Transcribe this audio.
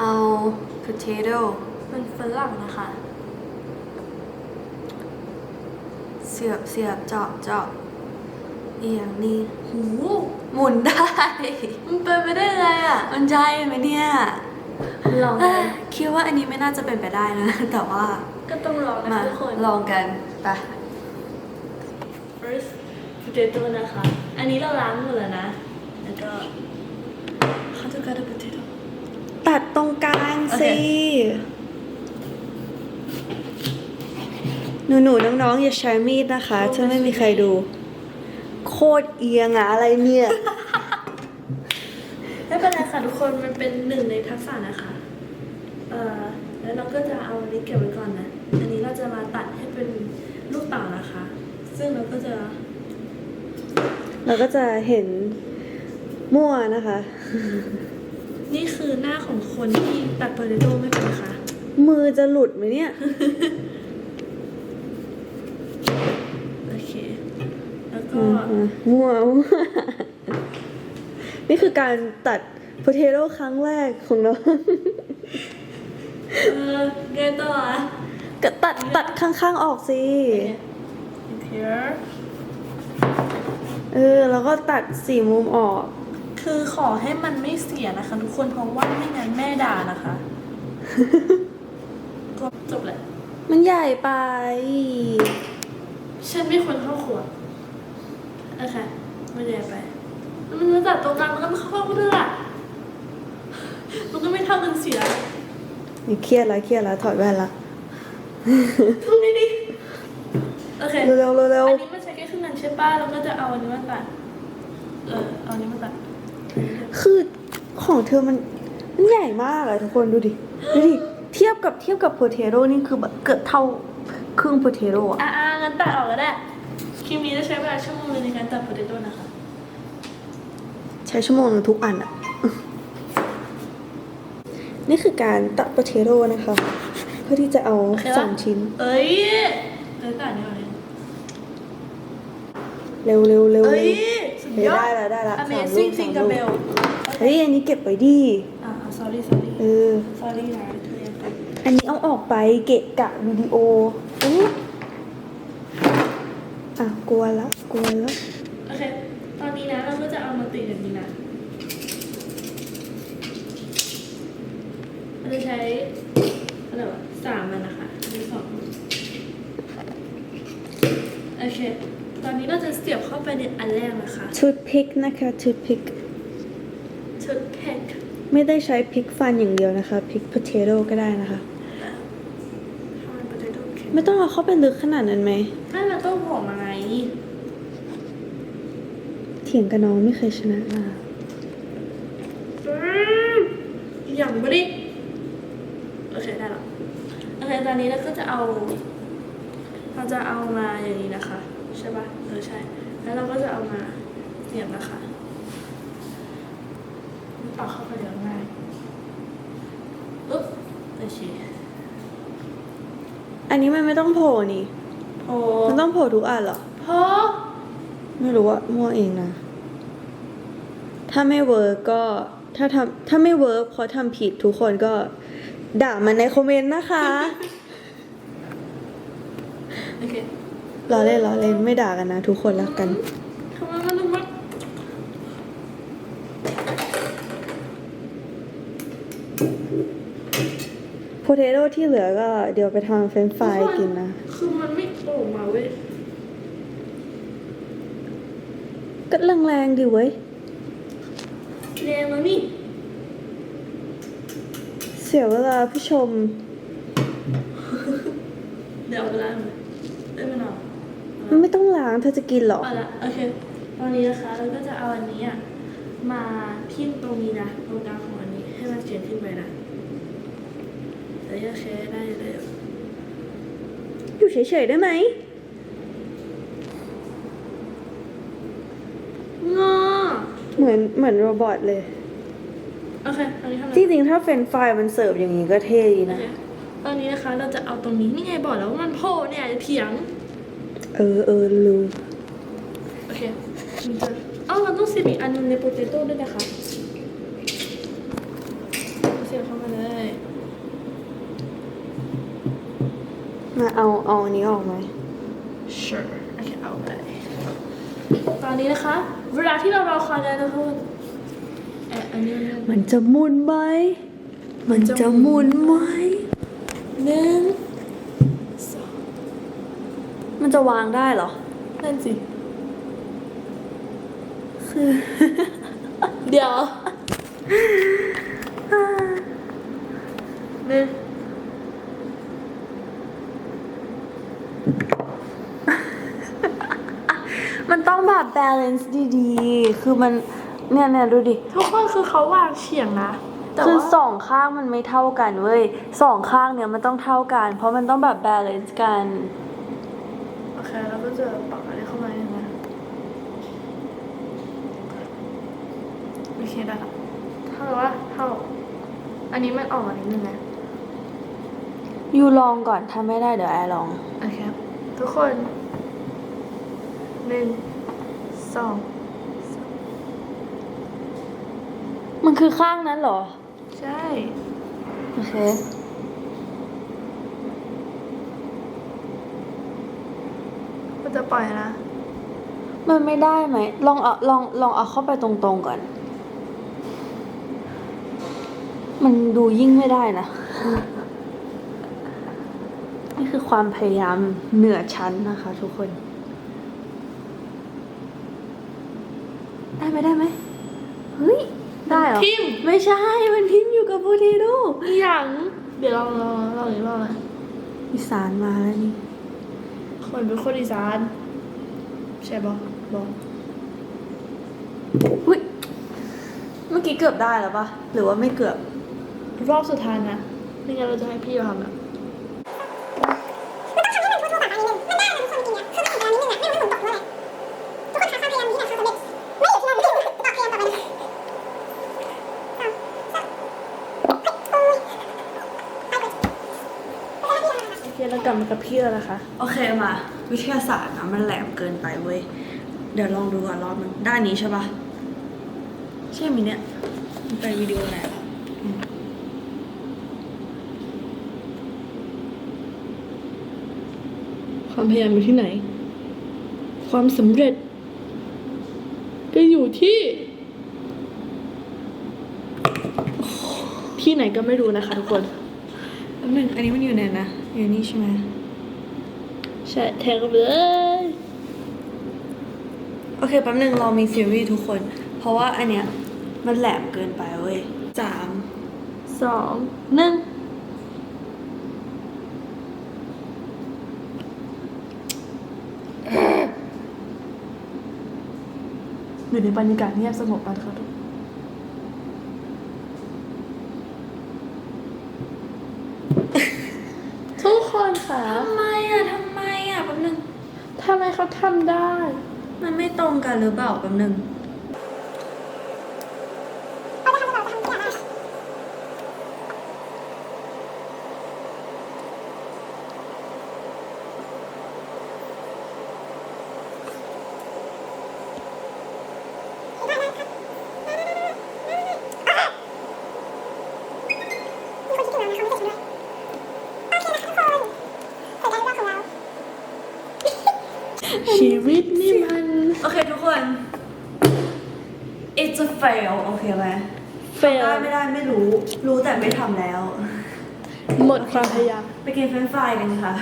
เอา potato เป็นฝรั่งนะคะ เสียบเสียบเจาะเจาะเอียงนี่หูหมุนได้ มันเป็นไปได้ไงอะ มันใช่ไหมเนี่ยลองเอ้กัยนคิดว่าอันนี้ไม่น่าจะเป็นไปได้นะ แต่ว่า ก็ต้องลองนะมาทุกคน ลองกันไป first potato นะคะ อันนี้เราล้างหมดแล้วนะ แล้วก็ how to cut a potato ตัดตรงกลางสิโอเคหนูหนูๆน้องๆ อย่าใช้มีดนะคะถ้าไม่มีใครดู โคตรเอียงอะอะไรเนี่ย ไม่เป็นไรค่ะทุกคนมันเป็นหนึ่งในทักษะนะคะ เอ่อ แล้วเราก็จะเอาอันนี้เก็บไว้ก่อนนะ อันนี้เราจะมาตัดให้เป็นลูกเต่านะคะ ซึ่งเราก็จะ เราก็จะเห็นมั่วนะคะ นี่คือหน้าของคนที่ตัดโพเตโต้ไม่เป็นนะคะมือจะหลุดไหมเนี่ย โอเค แล้วก็อืมมั่วมั่วนี่คือการตัดโพเทโต้ครั้งแรกของน้องเออไงต่ออะก็ตัดตัดข้างๆออกสิ here เออ แล้วก็ตัดสี่มุมออก คือขอให้มันไม่เสียนะคะ ทุกคนเพราะว่าไม่งั้นแม่ด่านะคะก็จบแหละมันใหญ่ไป ฉันไม่ควรเข้าครัวโอเคไม่ใหญ่ไปแล้วมันมาตัดตรงกลางมันก็ไม่เข้าครัวด้วยอะมันก็ไม่เท่ากันเสียนี่เครียดแล้วเครียดแล้วถอดแว่นละทำไงดีโอเคเร็วๆเร็วอันนี้มันใช้แค่ครึ่งนึงใช่ป่ะแล้วก็จะเอาอันนี้มาตัด เออ เอาอันนี้มาตัดๆ คือของเธอมันมันใหญ่มากอะทุกคนดูดิ ดูดิ เทียบกับเทียบกับโพเทโต้นี่คือแบบเกือบเท่าครึ่งโพเทโต้อะอ่างั้นตัดออกก็ได้คลิปนี้จะใช้เวลาชั่วโมงนึงในการตัดโพเตโต้นะคะ ใช้ชั่วโมงหนึงทุกอันอะนี่คือการตัดโพเทโต้นะคะ เพื่อที่จะเอาโอเคปะสองชิ้น เอ้ยเอ้ยตัดนี่ก่อนเลยเร็วเร็วเร็วเอ้ยเร็วสุดเฮ้ยยอดได้แล้วได้แล้วสามลู Amazing ก thing สามกับลูเบกลเฮ้ยอันนี้เก็บไว้ดีอ่า sorry sorry เออ sorry นะทุเรียนไปอันนี้เอาออกไปเกะกะวิดีโออุ๊ยอะกลัวแล้วกลัวแล้วโอเค ตอนนี้นะเราก็จะเอามาติดอย่างนี้นะเราจะใช้อะไรวะสามอันนะคะอันนี้สองโอเค ตอนนี้เราจะเสียบเข้าไปในอันแรกนะคะทูธพิกนะคะทูธพิก ชุดแพ็คไม่ได้ใช้พริกฟันอย่างเดียวนะคะพริกโพเทโต้ก็ได้นะคะทำเป็นโพเตโต้เค้กไม่ต้องเอาเข้าไปลึกขนาดนั้นไหมไม่มันต้องหอมอะไรเถียงกับน้องไม่เคยชนะมาอืมอย่างบริโอเคได้แล้วโอเคตอนนี้เราก็จะเอา เราจะเอามาอย่างนี้นะคะ ใช่ปะเออใช่ แล้วเราก็จะเอามาเสียบนะคะ ต่อเข้าไปเดี๋ยวง่ายปึ๊บโอเคอันนี้มันไม่ต้องโผล่นี่ โอ้มันต้องโผล่ทุกอันเหรอพอไม่รู้ว่ามั่วเองนะ ถ้าไม่เวิร์กก็ถ้าทำถ้าไม่เวิร์กเพราะทำผิดทุกคนก็ ด่ามันในคอมเมนต์นะคะโอเครอเล่นรอเล่นไม่ด่ากันนะ ทุกคนรักกัน ทำไมมันถึงมัน โพเทโต้ที่เหลือก็เดี๋ยวไปทำเฟรนช์ฟรายกินนะ คือมันไม่โป่งมาเว้ยก็แรงๆดิเว้ยแรงแล้วนี่ เสียเวลาผู้ชม เดี๋ยวเอาไปล้างเลยได้ไหมเนาะมันไม่ต้องล้างเธอจะกินเหรอ เอาละโอเค ตอนนี้นะคะเราก็จะเอาอันนี้อะมาทิ่มตรงนี้นะตรงกลาง เฉียงขึ้นไปนะเดี๋ยวโอเคได้เลยอยู่เฉยๆได้ไหมงอเหมือนเหมือนโรบอทเลย โอเคตอนนี้ทำอะไรจริงๆ ถ้าเฟรนช์ฟรายมันเสิร์ฟอย่างนี้ก็เท่ดีโอนะ เคตอนนี้นะคะเราจะเอาตรงนี้นี่ไงบอกแล้วว่ามันโผล่เนี่ยอย่าเถียง เออเออรู้โอเคมันจะเอ้าเราต้องเสียบอีกอันหนึงในโปเตโต้ด้วยนะคะ มาเอาเอาอันนี้ออกไหม sure โอเคเอาไปตอนนี้นะคะ เวลาที่เรารอคอยกันนะคุณเอ่ออันนี้มันมันจะหมุนไหม มันจะหมุนไหม หนึ่งสองมันจะวางได้เหรอ นั่นสิ คือ เดี๋ยวหนึ่ง มันต้องแบบ balance ดีๆ คือมันเนี่ยเนี่ยดูดิ ทุกคนคือเขาวางเฉียงนะแต่คือว่าสองข้างมันไม่เท่ากันเว้ยสองข้างเนี่ยมันต้องเท่ากัน เพราะมันต้องแบบ balance กัน โอเคแล้วก็จะปักอะไรเข้ามาใช่ไหมโอเคได้ละเท่าว่าเท่า อันนี้มันออกมานิดนึงนะยูลองก่อนถ้าไม่ได้เดี๋ยวแอร์ลอง โอเคครับทุกคนหนึ่ง สอง มันคือข้างนั้นเหรอ ใช่ โอเค ก็จะปล่อยนะ มันไม่ได้ไหม ลองเอาลองลองเอาเข้าไปตรงๆก่อน มันดูยิ่งไม่ได้นะ นี่คือความพยายามเหนือชั้นนะคะทุกคน ได้ไหมได้ไหมเฮ้ยได้เหรอทิมไม่ใช่มันทิมอยู่กับพูทีดูอีหยังเดี๋ยวลองลองลองอีกรอบนะอีสานมาแล้วนี่คนเป็นคนอีสาน ใช่บอกบอกอุ้ยเมื่อกี้เกือบได้แล้วปะหรือว่าไม่เกือบ รอบสุดท้ายนะไม่งั้นเราจะให้พี่ทำอะโอเคแล้วกลับ มากับพี่แล้วนะคะ โอเคมาวิทยาศาสตร์นะมันแหลมเกินไปเว้ย เดี๋ยวลองดูก่อนรอบนึงด้านนี้ใช่ปะใช่มีเนี่ยมันไปวิดีโอไหนละอืมความพยายามอยู่ที่ไหน ความสำเร็จ ก็อยู่ที่ ที่ไหนก็ไม่รู้นะคะทุกคน แป๊บนึงอันนี้มันอยู่ไหนนะ อยู่นี่ใช่ไหมใช่แทงกันไปเลย โอเคแป๊บนึงเรามีซีรีส์ทุกคน เพราะว่าอันเนี้ยมันแหลมเกินไปเว้ยสามสองหนึ่งอยู่ในบรรยากาศเงียบสงบไปค่ะทุกทุ กคนค่ะทำไมอะทำไมอะแป๊บนึงทำไมเขาทำได้ มันไม่ตรงกันหรือเปล่าแป๊บนึง ชีวิตนี่มัน โอเคทุกคน it's a fail โอเคไหมเฟลได้ไม่ได้ไม่รู้ รู้แต่ไม่ทำแล้ว หมดความพยายาม ไปกินเฟรนช์ฟรายกันค่ะ